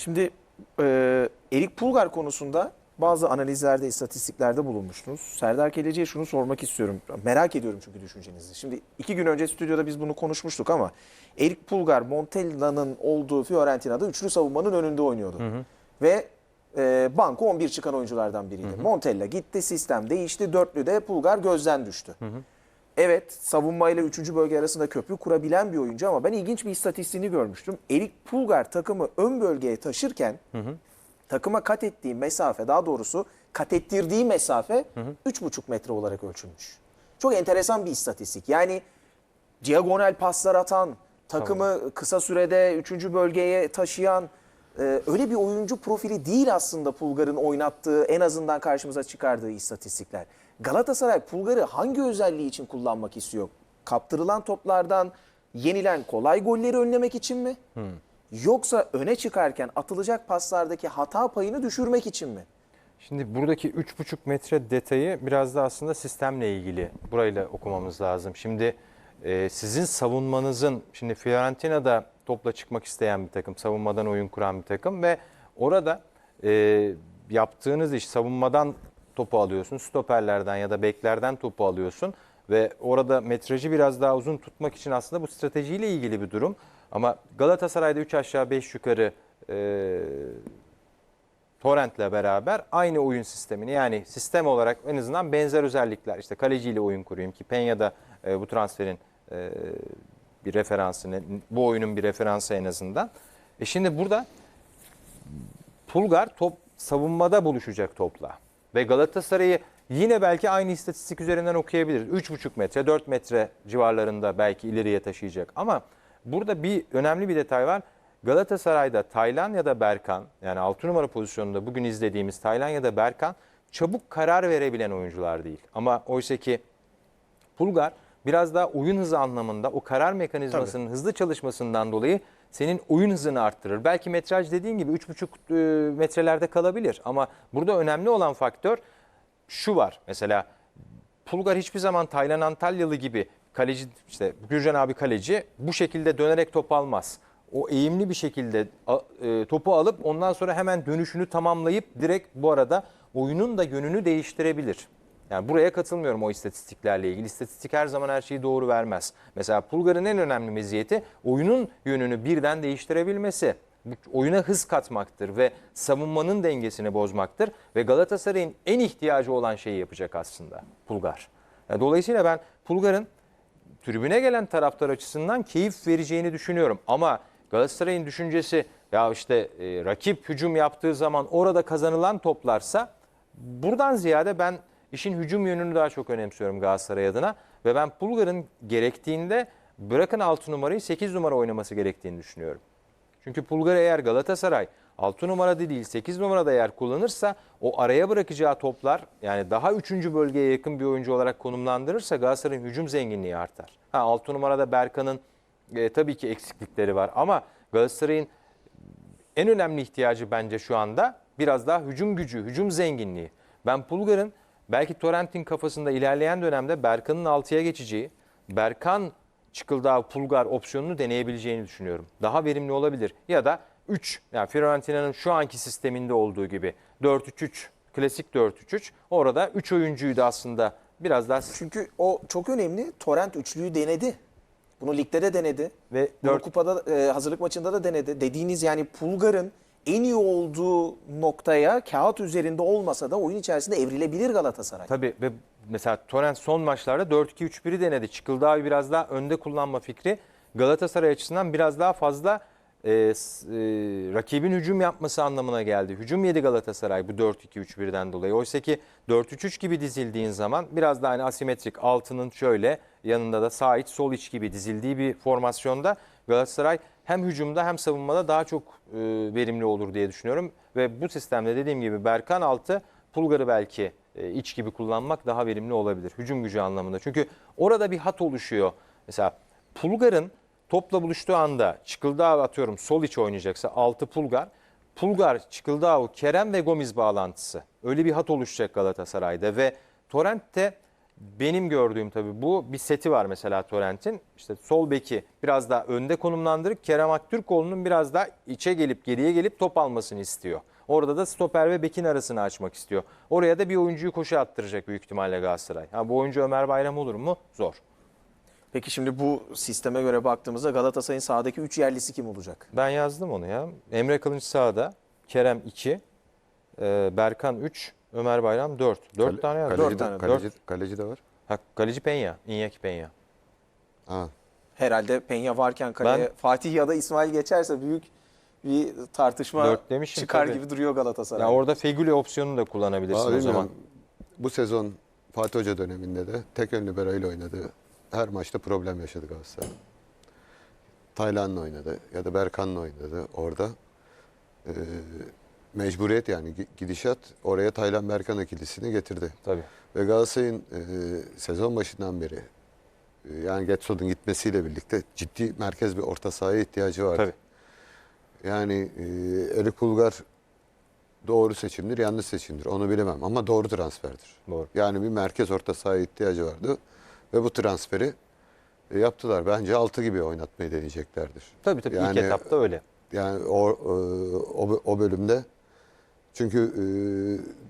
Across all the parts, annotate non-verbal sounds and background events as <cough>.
Şimdi e, Erik Pulgar konusunda bazı analizlerde, istatistiklerde bulunmuştunuz. Serdar Keleci'ye şunu sormak istiyorum. Merak ediyorum çünkü düşüncenizi. Şimdi iki gün önce stüdyoda biz bunu konuşmuştuk ama Erik Pulgar Montella'nın olduğu Fiorentina'da üçlü savunmanın önünde oynuyordu. Ve e, banko 11 çıkan oyunculardan biriydi. Montella gitti, sistem değişti. Dörtlüde Pulgar gözden düştü. Evet savunmayla 3. bölge arasında köprü kurabilen bir oyuncu ama ben ilginç bir istatistiğini görmüştüm. Erik Pulgar takımı ön bölgeye taşırken takıma kat ettiği mesafe daha doğrusu kat ettirdiği mesafe 3,5 metre olarak ölçülmüş. Çok enteresan bir istatistik. Yani diagonal paslar atan, takımı kısa sürede 3. bölgeye taşıyan e, öyle bir oyuncu profili değil aslında Pulgar'ın oynattığı en azından karşımıza çıkardığı istatistikler. Galatasaray Pulgar'ı hangi özelliği için kullanmak istiyor? Kaptırılan toplardan yenilen kolay golleri önlemek için mi? Yoksa öne çıkarken atılacak paslardaki hata payını düşürmek için mi? Şimdi buradaki 3,5 metre detayı biraz da aslında sistemle ilgili. Burayla okumamız lazım. Şimdi e, sizin savunmanızın, şimdi Fiorentina'da topla çıkmak isteyen bir takım, savunmadan oyun kuran bir takım ve orada e, yaptığınız iş savunmadan topu alıyorsun, stoperlerden ya da beklerden topu alıyorsun ve orada metrajı biraz daha uzun tutmak için aslında bu stratejiyle ilgili bir durum. Ama Galatasaray'da 3 aşağı 5 yukarı e, Torrent'le beraber aynı oyun sistemini yani sistem olarak en azından benzer özellikler işte kaleciyle oyun kurayım ki Peña'da e, bu transferin e, bir referansını bu oyunun bir referansı en azından. E şimdi burada Pulgar top savunmada buluşacak topla ve Galatasaray'ı yine belki aynı istatistik üzerinden okuyabiliriz. 3,5 metre 4 metre civarlarında belki ileriye taşıyacak ama burada bir önemli bir detay var. Galatasaray'da Taylan ya da Berkan yani 6 numara pozisyonunda bugün izlediğimiz Taylan ya da Berkan çabuk karar verebilen oyuncular değil. Ama oysa ki Pulgar biraz daha oyun hızı anlamında o karar mekanizmasının hızlı çalışmasından dolayı senin oyun hızını arttırır. Belki metraj dediğin gibi 3,5 e, metrelerde kalabilir ama burada önemli olan faktör şu var. Mesela Pulgar hiçbir zaman Taylan Antalyalı gibi kaleci işte Gürcan abi kaleci bu şekilde dönerek top almaz. O eğimli bir şekilde e, topu alıp ondan sonra hemen dönüşünü tamamlayıp direkt bu arada oyunun da yönünü değiştirebilir. Yani buraya katılmıyorum o istatistiklerle ilgili. İstatistik her zaman her şeyi doğru vermez. Mesela Pulgar'ın en önemli meziyeti oyunun yönünü birden değiştirebilmesi. Oyuna hız katmaktır ve savunmanın dengesini bozmaktır. Ve Galatasaray'ın en ihtiyacı olan şeyi yapacak aslında Pulgar. Yani Dolayısıyla ben Pulgar'ın tribüne gelen taraftar açısından keyif vereceğini düşünüyorum. Ama Galatasaray'ın düşüncesi ya işte e, rakip hücum yaptığı zaman orada kazanılan toplarsa buradan ziyade ben işin hücum yönünü daha çok önemsiyorum Galatasaray adına. Ve ben Pulgar'ın gerektiğinde bırakın 6 numarayı 8 numara oynaması gerektiğini düşünüyorum. Çünkü Pulgar eğer Galatasaray 6 numarada değil 8 numarada eğer kullanırsa o araya bırakacağı toplar yani daha 3. bölgeye yakın bir oyuncu olarak konumlandırırsa Galatasaray'ın hücum zenginliği artar. Ha 6 numarada Berkan'ın e, tabii ki eksiklikleri var ama Galatasaray'ın en önemli ihtiyacı bence şu anda biraz daha hücum gücü, hücum zenginliği. Ben Pulgar'ın belki Torrent'in kafasında ilerleyen dönemde Berkan'ın 6'ya geçeceği, Berkan Çıkıldağ Pulgar opsiyonunu deneyebileceğini düşünüyorum. Daha verimli olabilir. Ya da 3 yani Fiorentina'nın şu anki sisteminde olduğu gibi 4-3-3 klasik 4-3-3 orada 3 oyuncuyu da aslında biraz daha Çünkü o çok önemli. Torrent üçlüyü denedi. Bunu ligde de denedi. Ve Bunu kupada e, hazırlık maçında da denedi. Dediğiniz yani Pulgar'ın en iyi olduğu noktaya kağıt üzerinde olmasa da oyun içerisinde evrilebilir Galatasaray. Tabii ve mesela Torrent son maçlarda 4-2-3-1'i denedi. Çıkıldağ'ı biraz daha önde kullanma fikri Galatasaray açısından biraz daha fazla e, e, rakibin hücum yapması anlamına geldi. Hücum yedi Galatasaray bu 4-2-3-1'den dolayı. Oysa ki 4-3-3 gibi dizildiğin zaman biraz daha hani asimetrik altının şöyle yanında da sağ iç sol iç gibi dizildiği bir formasyonda Galatasaray hem hücumda hem savunmada daha çok e, verimli olur diye düşünüyorum. Ve bu sistemde dediğim gibi Berkan altı Pulgar'ı belki e, iç gibi kullanmak daha verimli olabilir. Hücum gücü anlamında. Çünkü orada bir hat oluşuyor. Mesela Pulgar'ın topla buluştuğu anda Çıkıldağ atıyorum sol iç oynayacaksa 6 Pulgar. Pulgar, Çıkıldağ, Kerem ve Gomis bağlantısı. Öyle bir hat oluşacak Galatasaray'da ve Torrent'te benim gördüğüm tabii bu bir seti var mesela Torrent'in. İşte sol beki biraz daha önde konumlandırıp Kerem Aktürkoğlu'nun biraz daha içe gelip geriye gelip top almasını istiyor. Orada da stoper ve bekin arasını açmak istiyor. Oraya da bir oyuncuyu koşu attıracak büyük ihtimalle Galatasaray. Ha, bu oyuncu Ömer Bayram olur mu? Zor. Peki şimdi bu sisteme göre baktığımızda Galatasaray'ın sahadaki 3 yerlisi kim olacak? Ben yazdım onu ya. Emre Kılınç sağda, Kerem 2, Berkan 3, Ömer Bayram 4. 4 Kale- tane yazdım. kaleci, Dört de, tane, kaleci, Dört. kaleci de var. Ha, kaleci Penya, Iñaki Penya. Ha. Herhalde Penya varken kaleye Ben- Fatih ya da İsmail geçerse büyük bir tartışma demişim çıkar tabii. gibi duruyor Galatasaray. Ya orada Fegüli opsiyonunu da kullanabilirsin Vallahi o zaman. Bu sezon Fatih Hoca döneminde de tek ön libero ile oynadı. Her maçta problem yaşadı Galatasaray. Taylan'la oynadı ya da Berkan'la oynadı orada. Ee, mecburiyet yani gi- gidişat oraya Taylan Berkan ikilisini getirdi. Tabii. Ve Galatasaray'ın e, sezon başından beri e, yani Getson'un gitmesiyle birlikte ciddi merkez bir orta sahaya ihtiyacı vardı. Tabii. Yani e, Erik Pulgar doğru seçimdir, yanlış seçimdir. Onu bilemem ama doğru transferdir. Doğru. Yani bir merkez orta sahaya ihtiyacı vardı ve bu transferi e, yaptılar. Bence 6 gibi oynatmayı deneyeceklerdir. Tabii tabii Yani- ilk etapta öyle. Yani o, e, o, o bölümde çünkü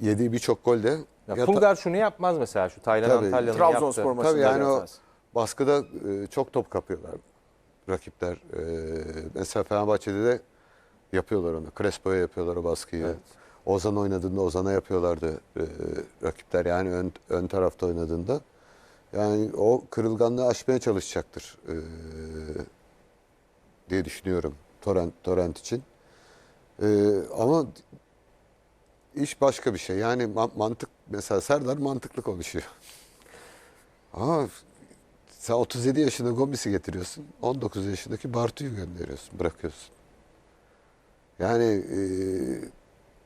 e, yediği birçok gol de Ya ya ta- Pulgar şunu yapmaz mesela şu Taylan Tabii. Antalya'nın Trabzonspor yaptığı. maçında Tabii yani o yapmaz. baskıda e, çok top kapıyorlar rakipler. E, mesela Fenerbahçe'de de yapıyorlar onu. Crespo'ya yapıyorlar o baskıyı. Evet. Ozan oynadığında Ozan'a yapıyorlardı e, rakipler. Yani ön, ön tarafta oynadığında. Yani o kırılganlığı aşmaya çalışacaktır e, diye düşünüyorum Torrent, Torrent için. E, ama iş başka bir şey. Yani ma- mantık mesela Serdar mantıklı konuşuyor. Ama sen 37 yaşında Gomis'i getiriyorsun. 19 yaşındaki Bartu'yu gönderiyorsun, bırakıyorsun. Yani e,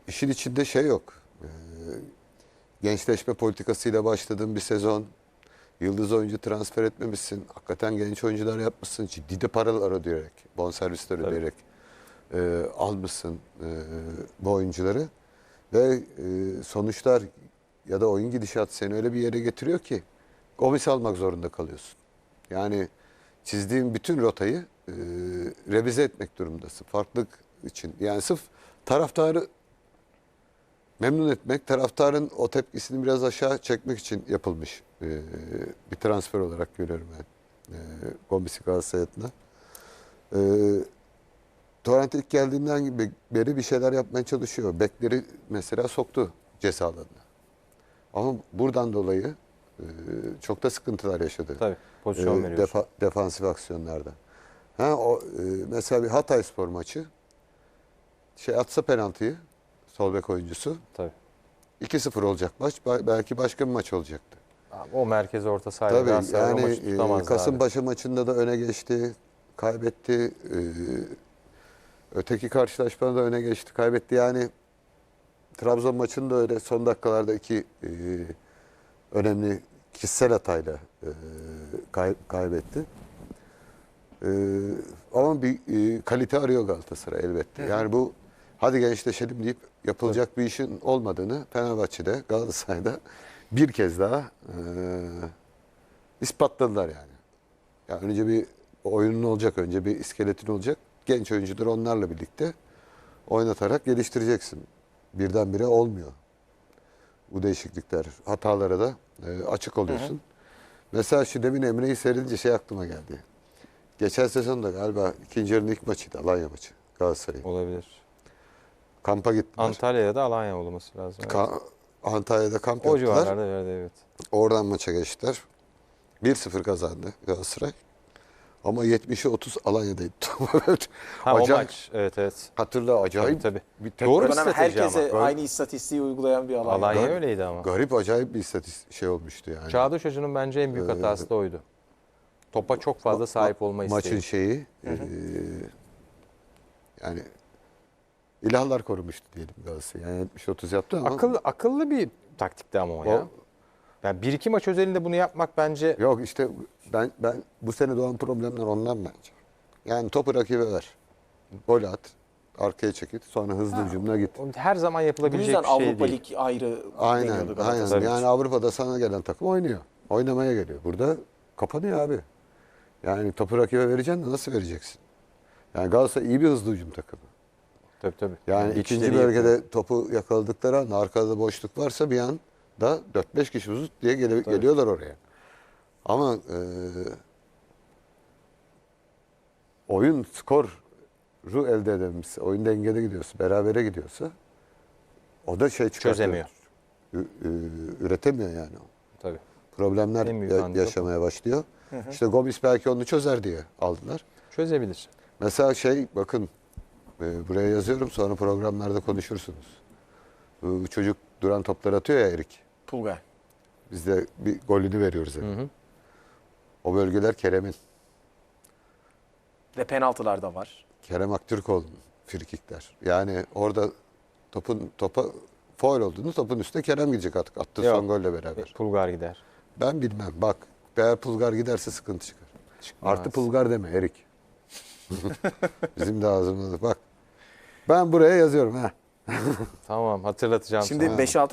işin içinde şey yok. E, gençleşme politikasıyla başladığın bir sezon. Yıldız oyuncu transfer etmemişsin. Hakikaten genç oyuncular yapmışsın. Ciddi de paralar ödeyerek, bonservisler ödeyerek e, almışsın e, bu oyuncuları. Ve e, sonuçlar ya da oyun gidişatı seni öyle bir yere getiriyor ki Gomis almak zorunda kalıyorsun. Yani çizdiğin bütün rotayı e, revize etmek durumundasın. Farklılık için. Yani sırf taraftarı memnun etmek, taraftarın o tepkisini biraz aşağı çekmek için yapılmış e, bir transfer olarak görüyorum ben e, Gomis'i Galatasaray adına. E, Torrent ilk geldiğinden beri bir şeyler yapmaya çalışıyor. Bekleri mesela soktu ceza alanına. Ama buradan dolayı e, çok da sıkıntılar yaşadı. Tabii pozisyon E, veriyor. defa- defansif aksiyonlarda. Ha o e, mesela bir Hatay Spor maçı şey atsa penaltıyı sol bek oyuncusu Tabii. 2-0 olacak maç. Belki başka bir maç olacaktı. Abi, o merkez orta sahada Tabii Galatasaray o yani maçı e, tutamazdı abi. Kasımpaşa maçında da öne geçti. Kaybetti. E, öteki karşılaşmada da öne geçti. Kaybetti. Yani Trabzon maçında öyle son dakikalarda iki e, önemli kişisel hatayla e, kay- kaybetti. E, ama bir e, kalite arıyor Galatasaray elbette. Yani bu hadi gençleşelim deyip yapılacak bir işin olmadığını Fenerbahçe'de, Galatasaray'da bir kez daha e, ispatladılar yani. yani. Önce bir oyunun olacak, önce bir iskeletin olacak. Genç oyuncuları onlarla birlikte oynatarak geliştireceksin. Birdenbire olmuyor bu değişiklikler. Hatalara da e, açık oluyorsun. Mesela şu demin Emre'yi seyredince şey aklıma geldi. Geçen sezon da galiba ikinci yarının ilk maçıydı Alanya maçı Galatasaray. Olabilir. Kampa gittiler. Antalya'ya da Alanya olması lazım. evet. Ka- Antalya'da kamp o yaptılar. civarlarda verdi evet. Oradan maça geçtiler. 1-0 kazandı Galatasaray. Ama 70'e 30 Alanya'daydı. Ha o Acayip. maç. Evet evet. Hatırla acayip. Tabii, tabii. Bir tek- Doğru O bir dönem strateji herkese ama. aynı istatistiği uygulayan bir alan. Alanya Gar- öyleydi ama. Garip acayip bir istatistik şey olmuştu yani. Çağdaş Hoca'nın bence en büyük Ee, hatası da oydu. Topa çok fazla sahip olma isteği. Maçın şeyi eee, yani ilahlar korumuştu diyelim Galatasaray. Yani 70-30 yaptı ama Akıllı, akıllı bir taktikti ama o ya. Yani bir iki maç özelinde bunu yapmak bence yok işte ben ben bu sene doğan problemler ondan bence. Yani topu rakibe ver. Gol at. Arkaya çekil. Sonra hızlı hücumuna git. her zaman Bu yapılabilecek yüzden bir şey Avrupa değil. Lig ayrı Aynen, deniyordu aynen. Galatasaray Yani. Avrupa'da sana gelen takım oynuyor. Oynamaya geliyor. Burada kapanıyor abi. Yani topu rakibe vereceksin de nasıl vereceksin? Yani Galatasaray iyi bir hızlı hücum takımı. Tabii tabii. Yani Geçişleri ikinci yapıyor. bölgede topu yakaladıkları an arkada da boşluk varsa bir an da 4-5 kişi uzut diye gele- Tabii. geliyorlar oraya. Ama e, oyun skoru elde edebilmişse, oyun dengede gidiyorsa, berabere gidiyorsa o da şey çıkartıyor. Çözemiyor. Ü- ü- üretemiyor yani. Tabii. Problemler ya- yaşamaya başlıyor. İşte Gomis belki onu çözer diye aldılar. Çözebilir. Mesela şey bakın e, buraya yazıyorum sonra programlarda konuşursunuz. Bu çocuk duran toplar atıyor ya Erik. Pulgar. Biz de bir golünü veriyoruz. yani. Hı hı. O bölgeler Kerem'in. Ve penaltılar da var. Kerem Aktürkoğlu'nun frikikler. Yani orada topun topa foul olduğunu topun üstüne Kerem gidecek artık attığı Yok. son golle beraber. Pulgar gider. Ben bilmem bak eğer Pulgar giderse sıkıntı çıkar. Çıkmaz. Artı Pulgar deme Erik. <laughs> Bizim de ağzımızda bak. Ben buraya yazıyorum ha. Tamam hatırlatacağım Şimdi sana. 5-6